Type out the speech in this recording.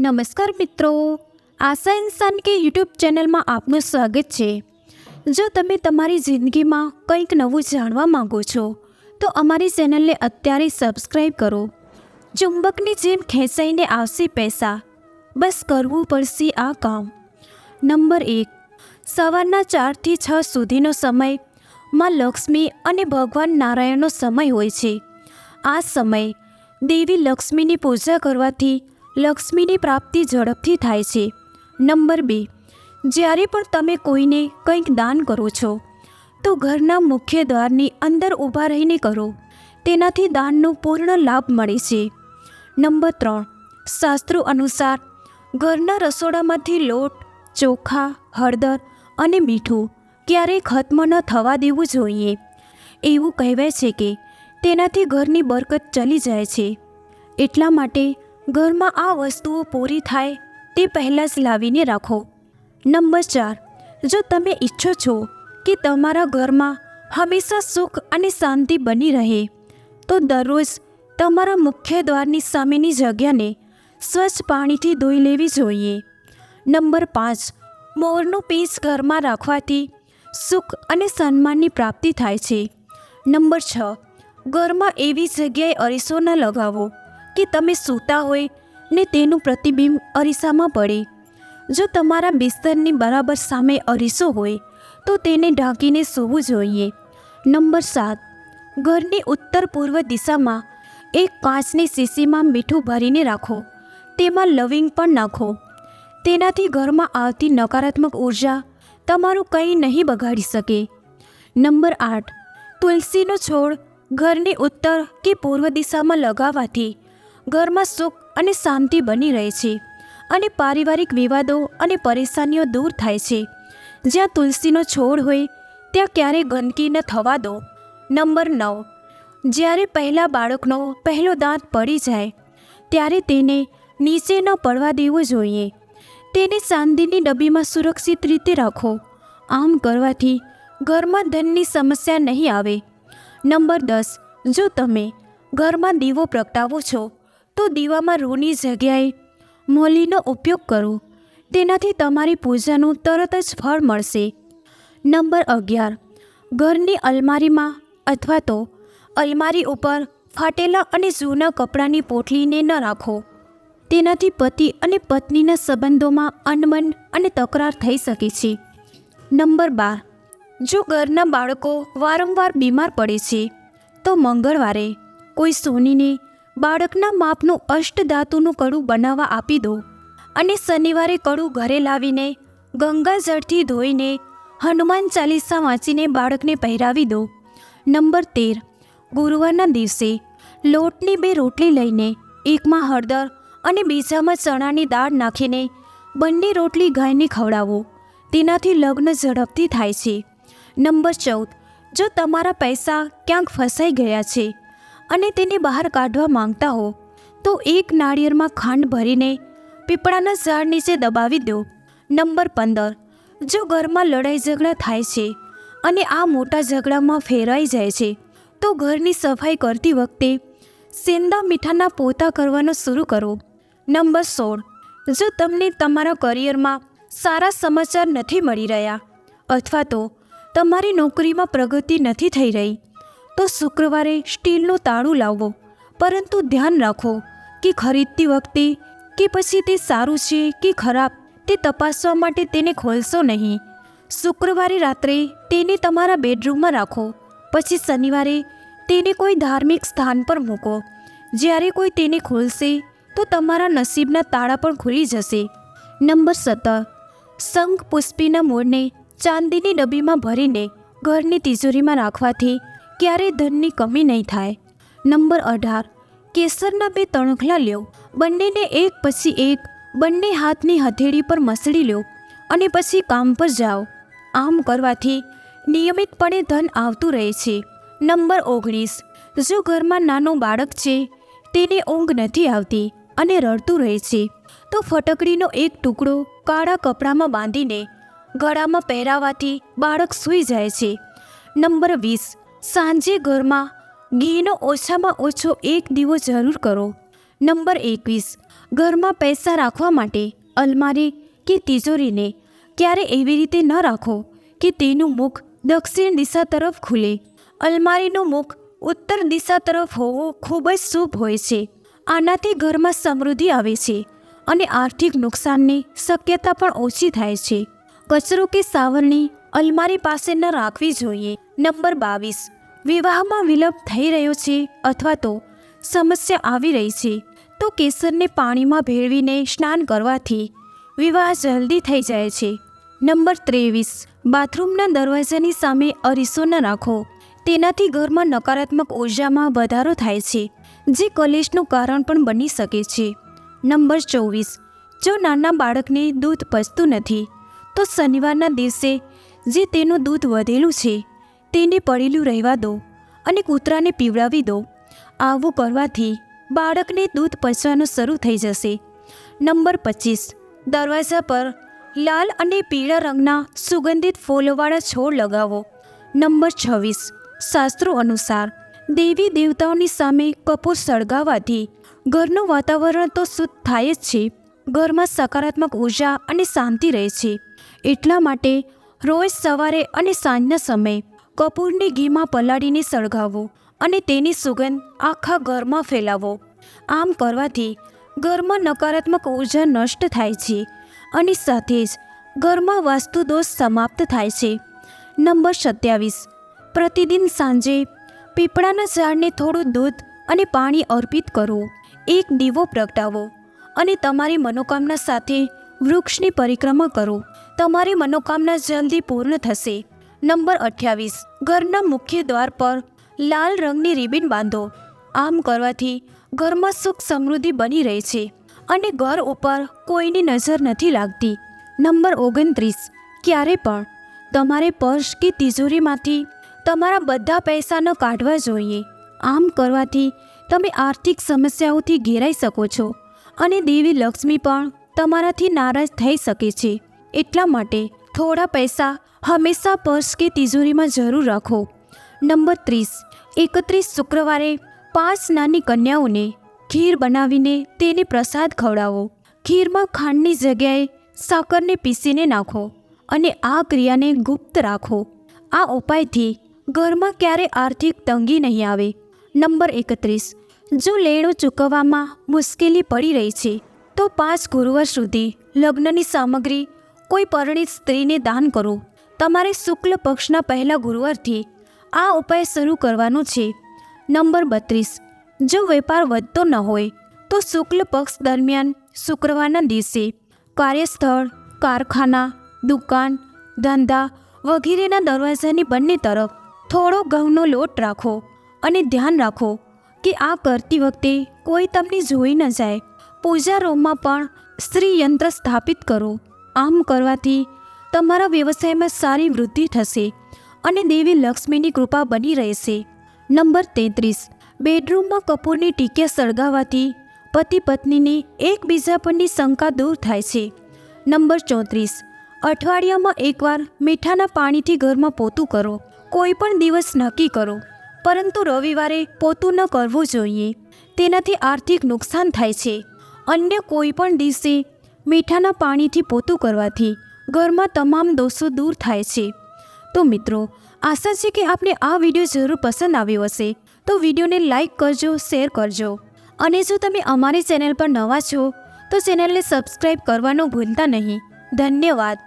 નમસ્કાર મિત્રો. આશા ઇન્સાન કે યુટ્યુબ ચેનલમાં આપનું સ્વાગત છે. જો તમે તમારી જિંદગીમાં કંઈક નવું જાણવા માંગો છો, તો અમારી ચેનલને અત્યારે સબસ્ક્રાઈબ કરો. ચુંબકની જેમ ખેંચાઈને આવશે પૈસા. બસ કરવું પડશે આ કામ. નંબર એક, સવારના ચારથી છ સુધીનો સમય. માં લક્ષ્મી અને ભગવાન નારાયણનો સમય હોય છે. આ સમય દેવી લક્ષ્મીની પૂજા કરવાથી લક્ષ્મીની પ્રાપ્તિ ઝડપથી થાય છે. નંબર બે. જ્યારે પણ તમે કોઈને કંઈક દાન કરો છો, તો ઘરના મુખ્ય દ્વારની અંદર ઊભા રહીને કરો. તેનાથી દાનનો પૂર્ણ લાભ મળે છે. નંબર ત્રણ. શાસ્ત્રો અનુસાર, ઘરના રસોડામાંથી લોટ, ચોખા, હળદર અને મીઠું ક્યારેય ખત્મ ન થવા દેવું જોઈએ. એવું કહેવાય છે કે તેનાથી ઘરની બરકત ચલી જાય છે. એટલા માટે ઘરમાં આ વસ્તુઓ પૂરી થાય તે પહેલાં જ લાવીને રાખો. નંબર ચાર, જો તમે ઈચ્છો છો કે તમારા ઘરમાં હંમેશા સુખ અને શાંતિ બની રહે, તો દરરોજ તમારા મુખ્ય દ્વારની સામેની જગ્યાને સ્વચ્છ પાણીથી ધોઈ લેવી જોઈએ. નંબર પાંચ, મોરનું પીસ ઘરમાં રાખવાથી સુખ અને સન્માનની પ્રાપ્તિ થાય છે. નંબર છ, ઘરમાં એવી જગ્યાએ અરીસો ન લગાવો કે તમે સૂતા હોય ને તેનું પ્રતિબિંબ અરીસામાં પડે. જો તમારા બિસ્તરની બરાબર સામે અરીસો હોય, તો તેને ઢાંકીને સૂવું જોઈએ. નંબર સાત. ઘરની ઉત્તર પૂર્વ દિશામાં એક કાચની શીશીમાં મીઠું ભરીને રાખો. તેમાં લવિંગ પણ નાખો. તેનાથી ઘરમાં આવતી નકારાત્મક ઊર્જા તમારું કંઈ નહીં બગાડી શકે. નંબર આઠ. તુલસીનો છોડ ઘરની ઉત્તર કે પૂર્વ દિશામાં લગાવવાથી ઘરમાં સુખ અને શાંતિ બની રહે છે અને પારિવારિક વિવાદો અને પરેશાનીઓ દૂર થાય છે. જ્યાં તુલસીનો છોડ હોય, ત્યાં ક્યારેય ગંદકી ન થવા દો. નંબર નવ. જ્યારે પહેલાં બાળકનો પહેલો દાંત પડી જાય, ત્યારે તેને નીચે ન પડવા દેવો જોઈએ. તેને ચાંદીની ડબ્બીમાં સુરક્ષિત રીતે રાખો. આમ કરવાથી ઘરમાં ધનની સમસ્યા નહીં આવે. નંબર દસ. જો તમે ઘરમાં દીવો પ્રગટાવો છો તો દીવામાં રૂની જગ્યાએ મોલીનો ઉપયોગ કરો. તેનાથી તમારી પૂજાનું તરત જ ફળ મળશે. નંબર અગિયાર. ઘરની અલમારીમાં અથવા તો અલમારી ઉપર ફાટેલા અને જૂના કપડાંની પોટલીને ન રાખો. તેનાથી પતિ અને પત્નીના સંબંધોમાં અનમન અને તકરાર થઈ શકે છે. નંબર બાર. જો ઘરના બાળકો વારંવાર બીમાર પડે છે, તો મંગળવારે કોઈ સોનીને બાળકના માપનું અષ્ટધાતુનું કડું બનાવવા આપી દો અને શનિવારે કડું ઘરે લાવીને ગંગાજળથી ધોઈને હનુમાન ચાલીસા વાંચીને બાળકને પહેરાવી દો. નંબર તેર. ગુરુવારના દિવસે લોટની બે રોટલી લઈને એકમાં હળદર અને બીજામાં ચણાની દાળ નાખીને બંને રોટલી ગાયને ખવડાવો. તેનાથી લગ્ન ઝડપથી થાય છે. નંબર ચૌદ. જો તમારા પૈસા ક્યાંક ફસાઈ ગયા છે અને તેને બહાર કાઢવા માંગતા હો, તો એક નાળિયેરમાં ખાંડ ભરીને પીપળાના ઝાડ નીચે દબાવી દો. નંબર પંદર. જો ઘરમાં લડાઈ ઝઘડા થાય છે અને આ મોટા ઝઘડામાં ફેરાઈ જાય છે, તો ઘરની સફાઈ કરતી વખતે સેંદા મીઠાના પોતા કરવાનું શરૂ કરો. નંબર સોળ. જો તમને તમારા કરિયરમાં સારા સમાચાર નથી મળી રહ્યા, અથવા તો તમારી નોકરીમાં પ્રગતિ નથી થઈ રહી તો શુક્રવારે સ્ટીલનું તાળું લાવો. પરંતુ ધ્યાન રાખો કે ખરીદતી વખતે કે પછી તે સારું છે કે ખરાબ, તે તપાસવા માટે તેને ખોલશો નહીં. શુક્રવારે રાત્રે તેને તમારા બેડરૂમમાં રાખો. પછી શનિવારે તેને કોઈ ધાર્મિક સ્થાન પર મૂકો. જ્યારે કોઈ તેને ખોલશે, તો તમારા નસીબના તાળા પણ ખુલી જશે. નંબર સત્તર. શંખ પુષ્પીના મૂળને ચાંદીની ડબ્બીમાં ભરીને ઘરની તિજોરીમાં રાખવાથી ક્યારેય ધનની કમી નહીં થાય? નંબર અઢાર. કેસરના બે તણખલા લ્યો. બંનેને એક પછી એક, બંને હાથની હથેળી પર મસળી લ્યો અને પછી કામ પર જાઓ. આમ કરવાથી નિયમિતપણે ધન આવતું રહે છે. નંબર ઓગણીસ. જો ઘરમાં નાનું બાળક છે, તેને ઊંઘ નથી આવતી અને રડતું રહે છે, તો ફટકડીનો એક ટુકડો કાળા કપડામાં બાંધીને ગળામાં પહેરાવાથી બાળક સૂઈ જાય છે. નંબર વીસ. સાંજે ઘરમાં ઘીનો ઓછામાં ઓછો એક દીવો જરૂર કરો. નંબર એકવીસ, ઘરમાં પૈસા રાખવા માટે અલમારી કે તિજોરીને ક્યારે એવી રીતે ન રાખો કે તેનું મુખ દક્ષિણ દિશા તરફ ખુલે. અલમારીનું મુખ ઉત્તર દિશા તરફ હોવું ખૂબ જ શુભ હોય છે. આનાથી ઘરમાં સમૃદ્ધિ આવે છે અને આર્થિક નુકસાનની શક્યતા પણ ઓછી થાય છે. કચરો કે સાવરણી અલમારી પાસે ન રાખવી જોઈએ. નંબર બાવીસ. વિવાહમાં વિલંબ થઈ રહ્યો છે અથવા તો સમસ્યા આવી રહી છે, તો કેસરને પાણીમાં ભેળવીને સ્નાન કરવાથી વિવાહ જલ્દી થઈ જાય છે. નંબર ત્રેવીસ. બાથરૂમના દરવાજાની સામે અરીસો ન રાખો. તેનાથી ઘરમાં નકારાત્મક ઉર્જામાં વધારો થાય છે, જે કલેશનું કારણ પણ બની શકે છે. નંબર ચોવીસ. જો નાના બાળકને દૂધ પચતું નથી, તો શનિવારના દિવસે જે તેનું દૂધ વધેલું છે તેને પડેલું રહેવા દો અને કૂતરાને પીવડાવી દો. આવું કરવાથી બાળકને દૂધ પચવાનું શરૂ થઈ જશે. નંબર પચીસ. દરવાજા પર લાલ અને પીળા રંગના સુગંધિત ફૂલોવાળા છોડ લગાવો. નંબર છવ્વીસ. શાસ્ત્રો અનુસાર દેવી દેવતાઓની સામે કપૂર સળગાવવાથી ઘરનું વાતાવરણ તો શુદ્ધ થાય જ છે, ઘરમાં સકારાત્મક ઊર્જા અને શાંતિ રહે છે. એટલા માટે રોજ સવારે અને સાંજના સમયે કપૂરને ઘીમાં પલાળીને સળગાવો અને તેની સુગંધ આખા ઘરમાં ફેલાવો. આમ કરવાથી ઘરમાં નકારાત્મક ઊર્જા નષ્ટ થાય છે અને સાથે જ ઘરમાં વાસ્તુ દોષ સમાપ્ત થાય છે. નંબર સત્યાવીસ. પ્રતિદિન સાંજે પીપળાના ઝાડને થોડું દૂધ અને પાણી અર્પિત કરો. એક દીવો પ્રગટાવો અને તમારી મનોકામના સાથે વૃક્ષની પરિક્રમા કરો. તમારી મનોકામના જલ્દી પૂર્ણ થશે. નંબર અઠ્યાવીસ. ઘરના મુખ્ય દ્વાર પર લાલ રંગની રિબિન બાંધો. આમ કરવાથી ઘરમાં સુખ સમૃદ્ધિ બની રહે છે અને ઘર ઉપર કોઈની નજર નથી લાગતી. નંબર ઓગણત્રીસ. ક્યારે પણ તમારે પર્સ કે તિજોરીમાંથી તમારા બધા પૈસા કાઢવા જોઈએ. આમ કરવાથી તમે આર્થિક સમસ્યાઓથી ઘેરાઈ શકો છો અને દેવી લક્ષ્મી પણ તમારાથી નારાજ થઈ શકે છે. એટલા માટે થોડા પૈસા હંમેશા પર્સ કે તિજોરીમાં જરૂર રાખો. નંબર ત્રીસ. એકત્રીસ શુક્રવારે પાંચ નાની કન્યાઓને ખીર બનાવીને તેને પ્રસાદ ખવડાવો. ખીરમાં ખાંડની જગ્યાએ સાકરને પીસીને નાખો અને આ ક્રિયાને ગુપ્ત રાખો. આ ઉપાયથી ઘરમાં ક્યારે આર્થિક તંગી નહીં આવે. નંબર એકત્રીસ. જો લેણું ચૂકવવામાં મુશ્કેલી પડી રહી છે, તો પાંચ ગુરુવાર સુધી લગ્નની સામગ્રી કોઈ પરણિત સ્ત્રીને દાન કરો. તમારે શુક્લ પક્ષના પહેલા ગુરુવારથી આ ઉપાય શરૂ કરવાનો છે. નંબર બત્રીસ. જો વેપાર વધતો ન હોય, તો શુક્લ પક્ષ દરમિયાન શુક્રવારના દિવસે કાર્યસ્થળ, કારખાના, દુકાન, ધંધા વગેરેના દરવાજાની બંને તરફ થોડો ઘઉંનો લોટ રાખો અને ધ્યાન રાખો કે આ કરતી વખતે કોઈ તમને જોઈ ન જાય. પૂજા રૂમમાં પણ સ્ત્રી યંત્ર સ્થાપિત કરો. આમ કરવાથી તમારા વ્યવસાયમાં સારી વૃદ્ધિ થશે અને દેવી લક્ષ્મીની કૃપા બની રહેશે. નંબર તેત્રીસ. બેડરૂમમાં કપૂરની ટીક્યા સળગાવવાથી પતિ પત્નીની એકબીજા પરની શંકા દૂર થાય છે. નંબર ચોત્રીસ. અઠવાડિયામાં એકવાર મીઠાના પાણીથી ઘરમાં પોતું કરો. કોઈ પણ દિવસ નક્કી કરો, પરંતુ રવિવારે પોતું ન કરવું જોઈએ. તેનાથી આર્થિક નુકસાન થાય છે. અન્ય કોઈ પણ દિવસે મીઠાના પાણીથી પોતું કરવાથી ઘરમાં તમામ દોષો દૂર થાય છે. તો મિત્રો, આશા છે કે આપને આ વીડિયો જરૂર પસંદ આવ્યો હશે. તો વિડીયોને લાઇક કરજો, શેર કરજો. અને જો તમે અમારી ચેનલ પર નવા છો, તો ચેનલને સબસ્ક્રાઈબ કરવાનું ભૂલતા નહીં. ધન્યવાદ.